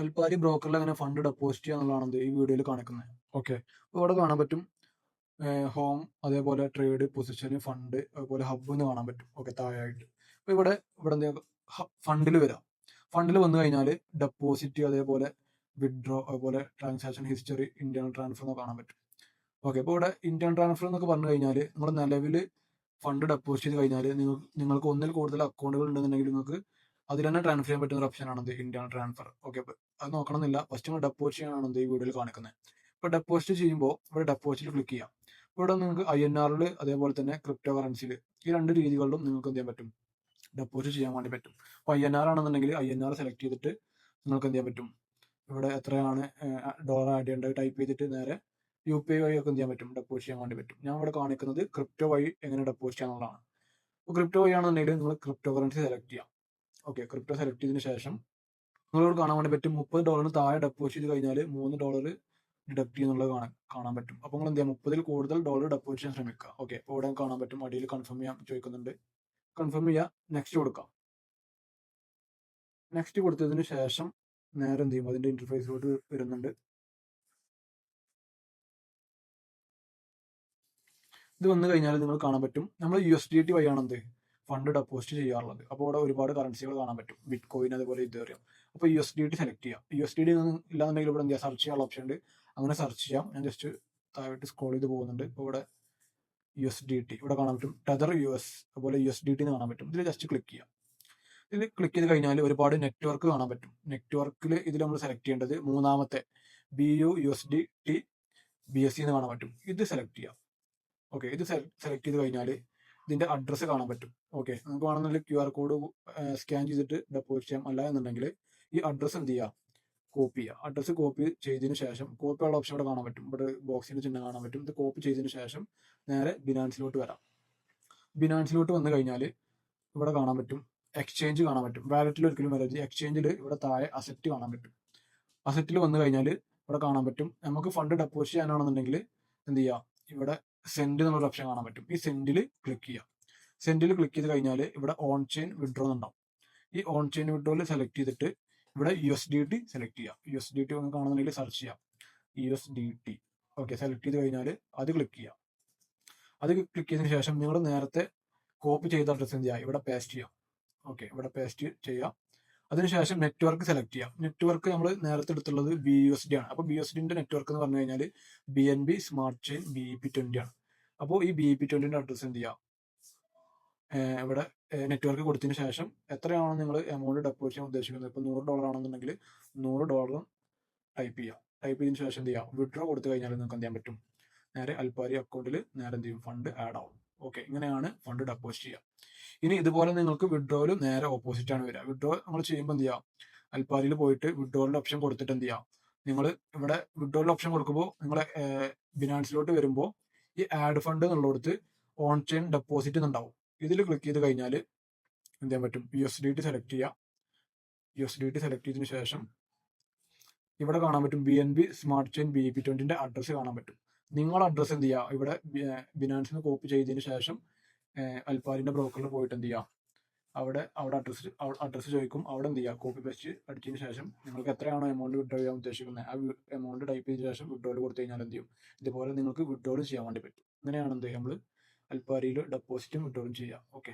അൽപ്പാരി ബ്രോക്കറിൽ അങ്ങനെ fund deposit ചെയ്യുക എന്നുള്ളതാണ് ഈ വീഡിയോയിൽ കാണിക്കുന്നത് ഓക്കെ അപ്പോൾ ഇവിടെ കാണാൻ പറ്റും ഹോം അതേപോലെ ട്രേഡ് പൊസിഷൻ ഫണ്ട് അതുപോലെ ഹബ്ബ് എന്ന് കാണാൻ പറ്റും. ഓക്കെ താഴെയായിട്ട്. അപ്പോൾ ഇവിടെ ഇവിടെ എന്ത് ഫണ്ടിൽ വരാം. ഫണ്ടിൽ വന്നു കഴിഞ്ഞാൽ ഡെപ്പോസിറ്റ് അതേപോലെ വിഡ്രോ അതുപോലെ ട്രാൻസാക്ഷൻ ഹിസ്റ്ററി ഇന്റേണൽ ട്രാൻസ്ഫർ എന്നൊക്കെ കാണാൻ പറ്റും. ഓക്കെ അപ്പോൾ ഇവിടെ ഇന്റേണൽ ട്രാൻസ്ഫർ എന്നൊക്കെ പറഞ്ഞു കഴിഞ്ഞാൽ നമ്മുടെ നിലവിൽ ഫണ്ട് ഡെപ്പോസിറ്റ് ചെയ്ത് കഴിഞ്ഞാൽ നിങ്ങൾ നിങ്ങൾക്ക് ഒന്നിൽ കൂടുതൽ അക്കൗണ്ടുകൾ ഉണ്ടെന്നുണ്ടെങ്കിൽ നിങ്ങൾക്ക് അതിൽ തന്നെ ട്രാൻസ്ഫർ ചെയ്യാൻ പറ്റുന്ന ഒരു ഓപ്ഷനാണ് എന്ത് ഇന്റേണൽ ട്രാൻസ്ഫർ ഓക്കെ അത് നോക്കണമെന്നില്ല. ഫസ്റ്റ് നമ്മൾ ഡെപ്പോസിറ്റ് ചെയ്യാനാണ് എന്ത് ഈ വീഡിയോയിൽ കാണിക്കുന്നത് ഇപ്പോൾ ഡെപ്പോസിറ്റ് ചെയ്യുമ്പോൾ ഇവിടെ ഡെപ്പോസിറ്റ് ക്ലിക്ക് ചെയ്യാം. ഇവിടെ നിങ്ങൾക്ക് ഐ എൻ ആറിൽ അതേപോലെ തന്നെ ക്രിപ്റ്റോ കറൻസിയിൽ ഈ രണ്ട് രീതികളിലും നിങ്ങൾക്ക് എന്ത് ചെയ്യാൻ പറ്റും? ഡെപ്പോസിറ്റ് ചെയ്യാൻ വേണ്ടി പറ്റും. അപ്പോൾ ഐ എൻ ആർ ആണെന്നുണ്ടെങ്കിൽ ഐ എൻ ആർ സെലക്ട് ചെയ്തിട്ട് നിങ്ങൾക്ക് എന്ത് ചെയ്യാൻ പറ്റും? ഇവിടെ എത്രയാണ് ഡോളർ ആഡ് ചെയ്യേണ്ടത്? ടൈപ്പ് ചെയ്തിട്ട് നേരെ യു പി ഐ വഴി ഒക്കെ എന്ത് ചെയ്യാൻ പറ്റും? ഡെപ്പോസിറ്റ് ചെയ്യാൻ വേണ്ടി പറ്റും. ഞാൻ ഇവിടെ കാണിക്കുന്നത് ക്രിപ്റ്റോ വഴി എങ്ങനെ ഡെപ്പോസിറ്റ് ചെയ്യാന്നുള്ളതാണ്. അപ്പോൾ ക്രിപ്റ്റോ വഴി ആണെന്നുണ്ടെങ്കിൽ നിങ്ങൾ ക്രിപ്റ്റോ കറൻസി സെലക്ട് ചെയ്യാം. ഓക്കെ ക്രിപ്റ്റോ സെലക്ട് ചെയ്തതിന് ശേഷം നിങ്ങളോട് കാണാൻ വേണ്ടി പറ്റും മുപ്പത് ഡോളറിന് താഴെ ഡെപ്പോസിറ്റ് ചെയ്ത് കഴിഞ്ഞാൽ മൂന്ന് ഡോളർ ഡിഡക്ട് ചെയ്യുന്നുള്ളത് കാണാൻ കാണാൻ പറ്റും. അപ്പോൾ നിങ്ങൾ എന്ത് ചെയ്യാം മുപ്പതിൽ കൂടുതൽ ഡോളർ ഡെപ്പോസിറ്റ് ചെയ്യാൻ ശ്രമിക്കുക. ഓക്കെ അപ്പോൾ ഇവിടെ കാണാൻ പറ്റും. അടിയിൽ കൺഫേം ചെയ്യാൻ ചോദിക്കുന്നുണ്ട്. കൺഫേം ചെയ്യുക നെക്സ്റ്റ് കൊടുക്കാം. നെക്സ്റ്റ് കൊടുത്തതിന് ശേഷം നേരെ എന്ത് ചെയ്യും? അതിന്റെ ഇന്റർഫേസിലോട്ട് വരുന്നുണ്ട്. ഇത് വന്നു കഴിഞ്ഞാൽ നിങ്ങൾ കാണാൻ പറ്റും. നമ്മൾ യു എസ് ഡി ടി വഴിയാണ് എന്ത് ഫണ്ട് ഡെപ്പോസിറ്റ് ചെയ്യാറുള്ളത്. അപ്പോൾ ഇവിടെ ഒരുപാട് കറൻസികൾ കാണാൻ പറ്റും. ബിറ്റ് കോയിൻ അതുപോലെ ഇതേറിയം അപ്പോൾ U S D T select ചെയ്യാം. യു എസ് ഡി ടി ഇല്ലാന്നുണ്ടെങ്കിൽ ഇവിടെ എന്ത് സെർച്ച് ചെയ്യാനുള്ള ഓപ്ഷൻ ഉണ്ട്. അങ്ങനെ സെർച്ച് ചെയ്യാം. ഞാൻ ജസ്റ്റ് താഴോട്ട് സ്ക്രോൾ ചെയ്ത് പോകുന്നുണ്ട്. ഇപ്പോൾ ഇവിടെ യു എസ് ഡി ടി ഇവിടെ കാണാൻ പറ്റും. ടെതർ യു എസ് അതുപോലെ യു എസ് ഡി ടി കാണാൻ പറ്റും. ഇതിൽ ജസ്റ്റ് ക്ലിക്ക് ചെയ്യാം. ഇതിൽ ക്ലിക്ക് ചെയ്ത് കഴിഞ്ഞാൽ ഒരുപാട് നെറ്റ്വർക്ക് കാണാൻ പറ്റും. നെറ്റ്വർക്കിൽ ഇതിൽ നമ്മൾ സെലക്ട് ചെയ്യേണ്ടത് മൂന്നാമത്തെ B U U S D T B S C എന്ന് കാണാൻ പറ്റും. ഇത് സെലക്ട് ചെയ്യാം. ഓക്കെ ഇത് സെലക്ട് ചെയ്ത് കഴിഞ്ഞാൽ ഇതിന്റെ അഡ്രസ്സ് കാണാൻ പറ്റും. ഓക്കെ നമുക്ക് വേണമെന്നുണ്ടെങ്കിൽ ക്യു ആർ കോഡ് സ്കാൻ ചെയ്തിട്ട് ഡെപ്പോസിറ്റ് ചെയ്യാം. അല്ല എന്നുണ്ടെങ്കിൽ ഈ അഡ്രസ്സ് എന്ത് ചെയ്യുക കോപ്പി ചെയ്യുക അഡ്രസ്സ് കോപ്പി ചെയ്തതിന് ശേഷം കോപ്പി ഉള്ള ഓപ്ഷൻ ഇവിടെ കാണാൻ പറ്റും. ഇവിടെ ബോക്സിന്റെ ചിഹ്നം കാണാൻ പറ്റും. ഇത് കോപ്പി ചെയ്തതിന് ശേഷം നേരെ ബിനാൻസിലോട്ട് വരാം. ബിനാൻസിലോട്ട് വന്നു കഴിഞ്ഞാൽ ഇവിടെ കാണാൻ പറ്റും. എക്സ്ചേഞ്ച് കാണാൻ പറ്റും. വാലറ്റിൽ ഒരിക്കലും വരരുത്. എക്സ്ചേഞ്ചിൽ ഇവിടെ താഴെ അസറ്റ് കാണാൻ പറ്റും. അസറ്റിൽ വന്നു കഴിഞ്ഞാൽ ഇവിടെ കാണാൻ പറ്റും. നമുക്ക് ഫണ്ട് ഡെപ്പോസിറ്റ് ചെയ്യാനാണെന്നുണ്ടെങ്കിൽ എന്ത് ചെയ്യുക ഇവിടെ സെൻഡ് എന്നുള്ള ഓപ്ഷൻ കാണാൻ പറ്റും. ഈ സെൻഡിൽ ക്ലിക്ക് ചെയ്യാം. സെൻഡിൽ ക്ലിക്ക് ചെയ്ത് കഴിഞ്ഞാൽ ഇവിടെ ഓൺ ചെയിൻ വിഡ്രോ എന്നുണ്ടാവും ഈ ഓൺ ചെയിൻ വിഡ്രോയിൽ സെലക്ട് ചെയ്തിട്ട് ഇവിടെ U S D T select ചെയ്യാം. യു എസ് ഡി ടി ഒന്ന് കാണുന്നുണ്ടെങ്കിൽ സെർച്ച് ചെയ്യാം. U S D T okay select ചെയ്ത് കഴിഞ്ഞാൽ അത് ക്ലിക്ക് ചെയ്യാം. അത് ക്ലിക്ക് ചെയ്തതിന് ശേഷം നിങ്ങൾ നേരത്തെ കോപ്പി ചെയ്ത അഡ്രസ്സ് എന്ത് ചെയ്യാം? ഇവിടെ പേസ്റ്റ് ചെയ്യാം. ഓക്കെ ഇവിടെ പേസ്റ്റ് ചെയ്യാം. അതിനുശേഷം നെറ്റ്വർക്ക് സെലക്ട് ചെയ്യാം. നെറ്റ്വർക്ക് നമ്മൾ നേരത്തെ എടുത്തുള്ളത് ബി യു എസ് ഡി ആണ്. അപ്പോൾ ബി എസ് ഡിന്റെ നെറ്റ്വർക്ക് എന്ന് പറഞ്ഞു കഴിഞ്ഞാൽ B N B smart chain B P twenty ആണ്. അപ്പോൾ ഈ ബി പി ട്വന്റിന്റെ അഡ്രസ് എന്ത് ചെയ്യാം? ഇവിടെ നെറ്റ്വർക്ക് കൊടുത്തതിന് ശേഷം എത്രയാണോ നിങ്ങൾ എമൗണ്ട് ഡെപ്പോസിറ്റ് ചെയ്യാൻ ഉദ്ദേശിക്കുന്നത്? ഇപ്പോൾ നൂറ് ഡോളർ ആണെന്നുണ്ടെങ്കിൽ നൂറ് ഡോളറും ടൈപ്പ് ചെയ്യാം. ടൈപ്പ് ചെയ്തതിന് ശേഷം എന്ത് ചെയ്യാം? വിഡ്രോ കൊടുത്തു കഴിഞ്ഞാൽ നിങ്ങൾക്ക് എന്ത് ചെയ്യാൻ പറ്റും? നേരെ അൽപ്പാരി അക്കൗണ്ടിൽ നേരെ എന്ത് ചെയ്യും? ഫണ്ട് ആഡ് ആവും. ഓക്കെ ഇങ്ങനെയാണ് ഫണ്ട് ഡെപ്പോസിറ്റ് ചെയ്യുക. ഇനി ഇതുപോലെ നിങ്ങൾക്ക് വിഡ്രോയിൽ നേരെ ഓപ്പോസിറ്റ് ആണ് വരിക. വിഡ്രോ നമ്മൾ ചെയ്യുമ്പോൾ എന്ത് ചെയ്യാം? അൽപ്പാരിയിൽ പോയിട്ട് വിഡ്രോളിന്റെ ഓപ്ഷൻ കൊടുത്തിട്ട് എന്ത് ചെയ്യാം? നിങ്ങൾ ഇവിടെ വിഡ്രോളിന്റെ ഓപ്ഷൻ കൊടുക്കുമ്പോൾ നിങ്ങൾ ബിനാൻസിലോട്ട് വരുമ്പോൾ ഈ ആഡ് ഫണ്ട് എന്നുള്ളടത്ത് ഓൺ ചെയിൻ ഡെപ്പോസിറ്റ് എന്നുണ്ടാവും. ഇതിൽ ക്ലിക്ക് ചെയ്ത് കഴിഞ്ഞാൽ എന്ത് ചെയ്യാൻ പറ്റും? U S D T select ചെയ്യാം U S D T select ചെയ്തതിനു ശേഷം ഇവിടെ കാണാൻ പറ്റും B N B smart chain B P ട്വന്റിന്റെ address കാണാൻ പറ്റും. നിങ്ങളുടെ അഡ്രസ്സ് എന്ത് ചെയ്യുക ഇവിടെ ബിനാൻസിൽ കോപ്പി ചെയ്തതിന് ശേഷം അൽപ്പാരിന്റെ ബ്രോക്കറിൽ പോയിട്ട് എന്ത് ചെയ്യുക അവിടെ അവിടെ അഡ്രസ്സ് അഡ്രസ്സ് ചോദിക്കും. അവിടെ എന്ത് ചെയ്യുക കോപ്പി പേസ്റ്റ് അടിച്ചതിന് ശേഷം നിങ്ങൾക്ക് എത്രയാണോ എമൗണ്ട് വിഡ്രോ ചെയ്യാൻ ഉദ്ദേശിക്കുന്നത്? ആ എമൗണ്ട് ടൈപ്പ് ചെയ്ത ശേഷം വിഡ്രോയിൽ കൊടുത്തു കഴിഞ്ഞാൽ എന്ത് ചെയ്യും? ഇതുപോലെ നിങ്ങൾക്ക് വിഡ്രോൾ ചെയ്യാൻ വേണ്ടി പറ്റും. അങ്ങനെയാണ് എന്ത് നമ്മൾ അൽപ്പാരിയിൽ ഡെപ്പോസിറ്റും വിഡ്രോളും ചെയ്യുക. ഓക്കെ